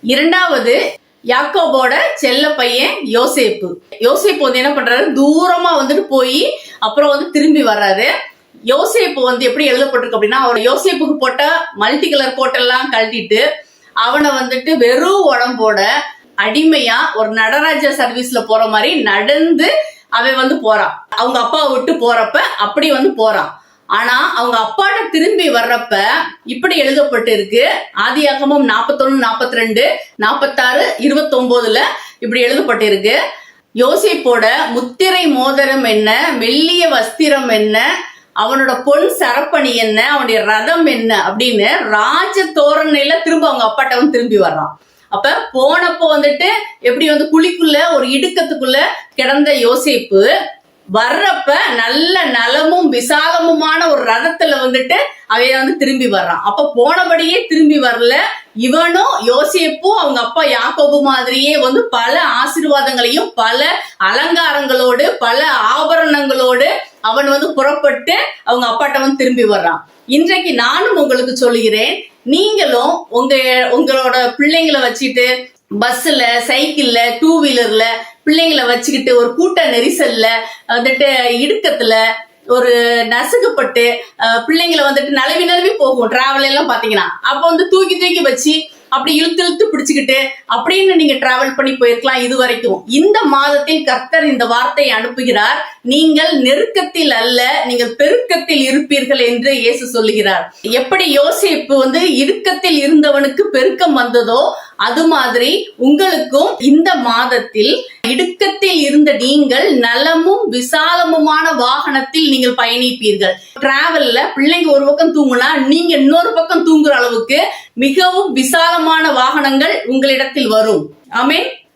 இரண்டாவது யாக்கோபோட செல்ல பையன் யோசேப்பு. யோசேப்பு வந்து என்ன பண்றாரு? தூரமா வந்துட்டு போய் அப்புறம் வந்து திரும்பி வர்றாரு. யோசேப்பு வந்து எப்படி எழுதப்பட்டிருக்கு அப்படின்னா அவர் யோசேப்புக்கு போட்ட மல்டி கலர் கோட்டெல்லாம் கழட்டிட்டு அவனை வந்துட்டு வெறும் உடம்போட அடிமையா ஒரு நடராஜ சர்வீஸ்ல போற மாதிரி நடந்து அவன் வந்து போறான். அவங்க அப்பாவை விட்டு போறப்ப அப்படி வந்து போறான். ஆனா அவங்க அப்பாட்ட திரும்பி வர்றப்ப இப்படி எழுதப்பட்டு இருக்கு ஆதியாகமும் நாற்பத்தொன்னு நாற்பத்தி ரெண்டு நாற்பத்தாறு இருபத்தொன்பதுல இப்படி எழுதப்பட்டு இருக்கு யோசிப்போட முத்திரை மோதிரம் என்ன? மெல்லிய வஸ்திரம் என்ன? அவனோட பொன் சரப்பணி என்ன? அவனுடைய ரதம் என்ன? அப்படின்னு ராஜ தோரணையில திரும்ப அவங்க அப்பாட்ட வந்து திரும்பி வர்றான். அப்ப போனப்போ வந்துட்டு எப்படி வந்து குழிக்குள்ள ஒரு இடுக்கத்துக்குள்ள கிடந்த யோசிப்பு வர்றப்ப நல்ல நலமும் விசாலமுமான ஒரு ரதத்துல வந்துட்டு அவன் வந்து திரும்பி வர்றான். அப்ப போனபடியே திரும்பி வரல. இவனும் யோசிப்பும் அவங்க அப்பா யாக்கோபு மாதிரியே வந்து பல ஆசீர்வாதங்களையும் பல அலங்காரங்களோடு பல ஆபரணங்களோடு அவன் வந்து புறப்பட்டு அவங்க அப்பாட்ட வந்து திரும்பி வர்றான். இன்றைக்கு நானும் உங்களுக்கு சொல்லுகிறேன் நீங்களும் உங்க உங்களோட பிள்ளைங்களை வச்சுட்டு பஸ்ல சைக்கிள்ல டூ வீலர்ல பிள்ளைங்களை வச்சுக்கிட்டு ஒரு கூட்ட நெரிசல்ல வந்துட்டு இடுக்கத்துல ஒரு நசுக்கப்பட்டு பிள்ளைங்களை வந்துட்டு நலவி நலவி போகும் டிராவல் எல்லாம் பாத்தீங்கன்னா அப்ப வந்து தூக்கி தூக்கி வச்சு அப்படி இழுத்து இழுத்து பிடிச்சுக்கிட்டு அப்படின்னு நீங்க டிராவல் பண்ணி போயிருக்கலாம் இது வரைக்கும். இந்த மாதத்தில் கர்த்தர் இந்த வார்த்தையை அனுப்புகிறார். நீங்கள் நெருக்கத்தில் அல்ல நீங்கள் பெருக்கத்தில் இருப்பீர்கள் என்று இயேசு சொல்லுகிறார். எப்படி யோசிப்பு வந்து இறுக்கத்தில் இருந்தவனுக்கு பெருக்கம் வந்ததோ அது மாதிரி உங்களுக்கும் இந்த மாதத்தில் இடுக்கத்தில் இருந்த நீங்கள் நலமும் விசாலமுமான வாகனத்தில் நீங்கள் பயணிப்பீர்கள். டிராவல்ல பிள்ளைங்க ஒரு பக்கம் தூங்குனா நீங்க இன்னொரு பக்கம் தூங்குற அளவுக்கு மிகவும் விசாலமான வாகனங்கள் உங்களிடத்தில் வரும். ஆமே